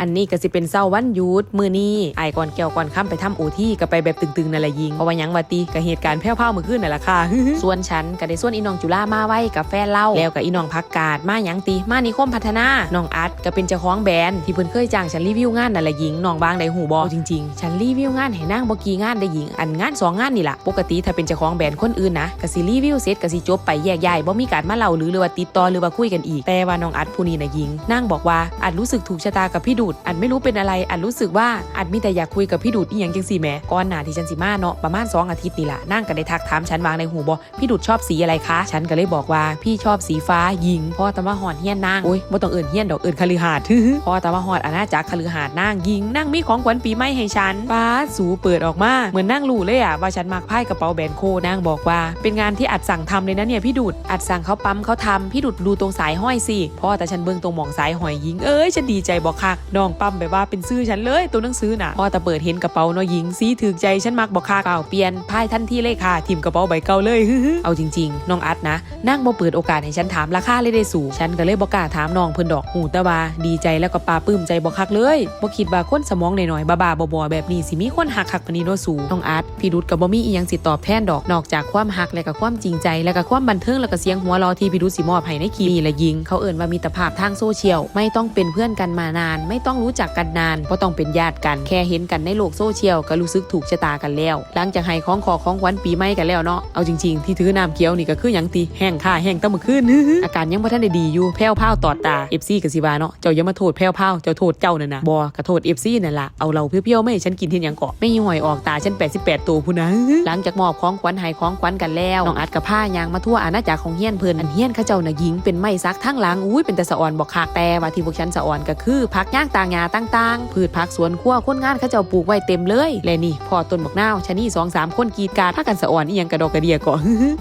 อันนี้ก็สิเป็นเศร้าวันยุดมือนี้ไอ้ก่อนแก้วก่อนค่ำไปทำโอที่ก็ไปแบบตึงๆนั่นแหละยิงเพราะว่ายังวาตีกับเหตุการณ์แพ้วๆมือขึ้นนั่นแหละค่ะ ส่วนฉันก็ได้ส่วนอีน้องจุฬามาไว้กับแฟนเล่าแล้วกับอีน้องพักกาดมาหยังตีมานิคมพัฒนาน้องอัดก็เป็นเจ้าของแบรนด์ที่เพิ่นเคยจ้างฉันรีวิวงานนั่นแหละยิงน้องบางได้หูบอจริงๆ ฉันรีวิวงานให้นางบ่กี่งานได้ยิงอันงานสองงานนี่แหละปกติถ้าเป็นเจ้าของแบรนด์คนอื่นนะก็สิรีวิวเสร็จก็สิจบไปแยกย้ายบ่มีการมาเล่าหรือหรือว่าติดต่อหรือว่าคุยกันอีกแต่ว่าน้องอัดผู้นี้นะยิงนางบอกว่าอัดรู้สึกถูกชะตากับพี่ดูดอัดไม่รู้เป็นอะไรอัดรู้สึกว่าอัดมีแต่อยากคุยกับพี่ดูดอีหยังจังซี่แหมก่อนหน้าที่ฉันสิมาเนาะประมาณ2อาทิตย์นี่ละนางก็ได้ทักถามฉันวางในหูบ่พี่ดูดชอบสีอะไรคะฉันก็เลยบอกว่าพี่ชอบสีฟ้ายิงพ่อตะมาหอดเฮียนนางโอ้ยบ่ต้องเอิ่นเฮียนดอกเอิ่นคฤหาสน์พ่อตะมาหอดอาณาจักรคฤหาสน์นางยิงนางมีของขวัญปีใหม่ให้ฉันป้าสูเปิดออกมาเหมือนนางรู้เลยอะว่าฉันมักไพ่กระเป๋าแบนโคนางบอกว่า เป็นงานที่อัดสั่งทำเลยนะเนี่ยพี่ดูดอัดสั่งเขาปั๊มเขาทำพี่ดูดดูตรงสายห้อยสิพ่อแต่ฉันเบิ่งตรงหมองสายหอยยิงเอ้ยฉันดีใจบอกคักน้องปั๊มแบบว่าเป็นซื้อฉันเลยตัวหนังสือน่ะพอต่เปิดเห็นกระเป๋านาะยิงสีถือใจฉันมักบอกคักเปล่าเปลี่ยนไพ่ทันทีเลยค่ะทิมกระเป๋าใบเก่าเลยเอาจริงๆน้องอัดนะนั่งบ่เปิดโอกาสให้ฉันถามราคาเลยได้สูงฉันก็เลยบ่กล้าถามน้องเพิ่นดอกหูต่ว่าดีใจแล้วก็ปลาปลื้มใจบ่คักเลยบ่คิดว่าคนสมองหน่อยๆบ้าๆบอๆแบบนี้สิมีคนหักคักปนนี้นสูน้องอัดพี่ดุดก็บ่มีอีหยังสิตอบแทนดอกนอกจากความหักและก็ความจริงใจ และก็ความบันเทิงและก็เสียงหัวราะที่พี่ดุดสิมอบให้ในคลิปนี้ละยิง เขาเอ่นว่ามีตภาพทางโซเชียลไม่ต้องเป็นเพื่อนกันมานานไม่ต้องรู้จักกันนานบ่ต้องเป็นญาติกันแค่เห็นกันในโลกโซเชียลก็รู้สึกถูกชะตากันแล้ว หลังจากให้ของขอของขวัญปีใหม่กันแล้วเนาะเอาจริงๆที่ถือน้ำเขียวนี่ก็คือยังตีแห้งค่าแห้งแตะมื้อคืนอาการยังบ่ทันได้ดีอยู่แพ้วพราวตอดตา FC ก็สิวาเนาะเจ้าอย่ามาโทษแพ้วพราวเจ้าโทษเจ้านั่นนะบ่ก็โทษ FC นั่นล่ะเอาเราเพียวๆไม่ฉันกินเฮ็ดหยังเกาะไม่ห่วยออกตาฉัน 88 ตัวพุ่นะหลังจากมอบของขวัญให้ของขวัญกันแล้วน้องอัดกับผ้ายางมาทั่วอาณาจักรของเฮียนเพิ่นอันเฮียนเขาเจ้าน่ะยิงเป็นไม้ซักทั้งหลังอุ้ยเป็นแต่สะออนบอกคักแต่ว่าที่พวกฉันสะออนก็คือผักย่างต่างหญ้าต่างๆ พืชผักสวนครัวคนงานเขาเจ้าปลูกไว้เต็มเลย และนี่พอต้นบักนาวชะนี่สองสามคนกีดกาดพากันสะอ่อนอีหยังกระดอกกระเดียก่อ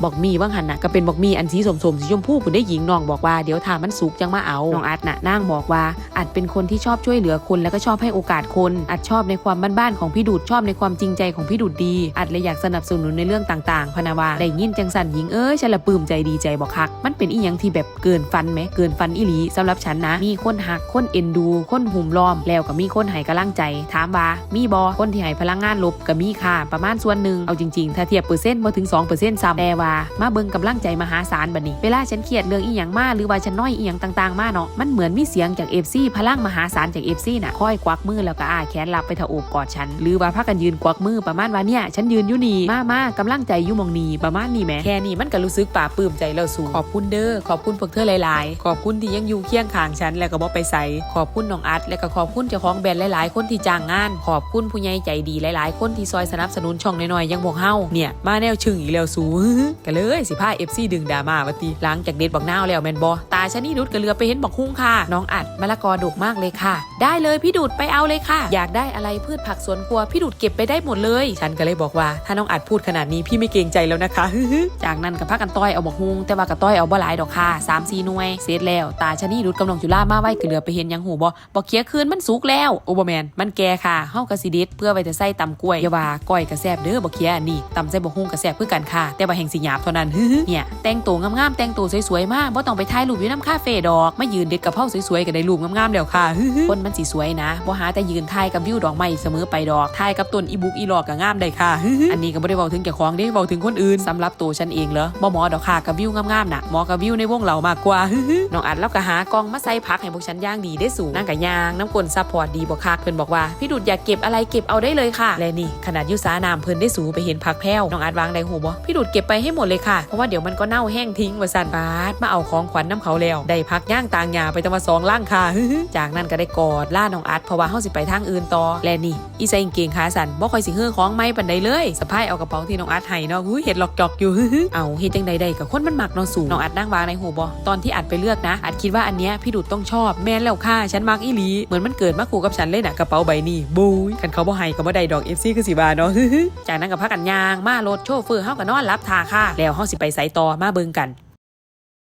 บอกมีว่างหันนะก็เป็นบอกมีอันสีสมๆสีชมพูผู้ได้หญิงน้องบอกว่าเดี๋ยวถ้ามันสุกจังมาเอาน้องอัดน่ะนางบอกว่าอัดเป็นคนที่ชอบช่วยเหลือคนแล้วก็ชอบให้โอกาสคน อัดชอบในความบ้านๆของพี่ดูดชอบในความจริงใจของพี่ดูดดี อัดเลยอยากสนับสนุนในเรื่องต่างๆพนาวาได้ยินจังสันหญิงเอ้ยฉันละปลื้มใจดีใจบอกคัก มันเป็นอีหยังที่แบบเกินฟันไหมเกินฟันอีหลีสำหรับฉันนะมีคนหักคนเอ็นดูคนหุมล้อม แล้วก็มีคนให้กำลังใจ ถามว่ามีบอคนที่ให้พลังงานลบก็มีค่ะ ประมาณส่วนหนึ่งเอาจริงๆ ถ้าเทียบเปอร์เซ็นต์มาถึง2%ซ้ำแต่ว่ามาเบิ่งกำลังใจมหาศาลบัดนี้ เวลาฉันเครียดเรื่องอีหยังมาหรือว่าฉันน้อยอีหยังต่างๆมาเนาะมันเหมือนมีเสียงจาก FC พลังมหาศาลจาก FC น่ะคอยกวักมือแล้วก็อ้าแขนรับไปถ้าโอบกอดฉัน หรือว่าพากันยืนกวักมือประมาณว่าเนี่ยฉันยืนอยู่นี่มามากำลังใจอยู่มองนี้ประมาณนี้แหมแค่นี้มันก็รู้สึกปลาปลื้มใจแล้วสูงขอบคุณเด้อขอบคุณพวกเธอหลาย ๆ ขอบคุณที่ยังอยู่เคียงข้างฉันแล้วก็บ่ไปใส่ขอบคุณน้องอัดและก็ขอบคุณเจ้าของแบรนด์หลาย ๆ คนที่จ้างงาน ขอบคุณผู้ใหญ่ใจดีหลาย ๆ คนที่ซอยสนับสนุนช่องน้อยๆยังพวกเฮาเนี่ยมาแนวชึงอีกแล้วสูก็เลยสิพา FC ดึงดราม่าว่าติหลังจากเด็ดบักนาวแล้วแมนบ่ตาชนี่นุดก็เรือไปเห็นบักฮุ้งค่ะ น้องอัดมะละกอดกมากเลยค่ะ ได้เลยพี่ดูดไปเอาเลยค่ะ อยากได้อะไรพืชผักสวนครัวพี่ดูดเก็บไปได้หมดเลย ฉันก็เลยบอกว่าถ้าน้องอัดพูดขนาดนี้พี่ไม่เกรงใจแล้วนะคะจากนั้นก็พากันต้อยเอาบักฮุ้งแต่ว่าก็ต้อยเอาบ่หลายดอกค่ะ3 4หน่วยเสร็จแล้ว ตาชนี่ดุดกำลังจุฬามาไว้ก็เหลือไปเห็นยังหูบ่บ่เคี้ยคืนมันสุกแล้วโอเบอร์แมนมันแก่ค่ะเฮากะสิด็ดเพื่อไว้จะใส่ตำกล้วยอย่าว่าก้อยกระแซบเด้อบ่เคี้ยอันนี้ตำใส่บกฮุ้งกระแซบคือกันค่ะ แต่ว่าแห่งสิหยาบเท่านั้นเนี่ยแต่งตัวงามๆแต่งตัวสวยๆมากบ่ต้องไปถ่ายรูปอยู่น้ำคาเฟ่ดอกมายืนเด็ดกะเพราสวยๆก็ได้รูปงามๆแล้วค่ะคนมันสิสวยนะบ่หาแต่ยืนถ่ายกับวิวดอกไม้เสมอไปดอกถ่ายกับต้นอีบุกอีหลอกก็งามได้ค่ะ อันนี้ก็บ่ได้เว้าถึงเจ้าของเด้เว้าถึงคนอื่นสำหรับตัวฉันเองเหรอบ่หมอดอกค่ะกับวิวงามๆน่ะหมอกับวิวในวงเรามากกว่าน้องอัดแล้วก็หากองมาใส่พักให้พวกฉันย่างดีได้สูงนั่งกับยาางน้ำกลนซัพพอร์ตดีบ่คักเพิ่นบอกว่า พี่ดุดอยากเก็บอะไรเก็บเอาได้เลยค่ะ และนี่ขนาดยุสานามเพิ่นได้สูไปเห็นพักแพ้วน้องอัดวางได้หูบ่พี่ดุดเก็บไปให้หมดเลยค่ะ เพราะว่าเดี๋ยวมันก็เน่าแห้งทิ้งว่าสันบาดมาเอาของขวัญน้ำเขาแล้ว ได้พักย่างต่างหญ้าไปตั้งมาสองล่างค่ะ จากนั้นก็ได้กอดล่าน้องอัดเพราะว่าเฮาสิไปทางอื่นต่อ และนี่อีใส่กางเกงขาสันบ่ค่อยสิเฮือของไม้ปานใดเลยสะพายเอากระเป๋าที่น้องอัดให้เนาะหูเห็ดหลอกจอกอยู่เอาเฮ็ดจังใดๆกับคนมันมักเนาะสูงน้องอัดนั่งวางในหูบ่ตอนที่อัดไปเลือกนะอัดคิดว่าอันเนี้ยพี่ดุดต้องชอบแม่นแล้วค่ะฉันมักอีหลีเหมือนมันเกิดมาขู่กับฉันเลยน่ะกระเป๋าใบนี้บุยกันเขาบ่ให้ก็บ่ได้ดอกเอฟซีคือสิบาเนาะจากนั้นก็พักกันยางมารถโชเฟอร์เฮาก็นอนรับทาค่ะแล้วเฮาสิไปไสต่อมาเบิ่งกัน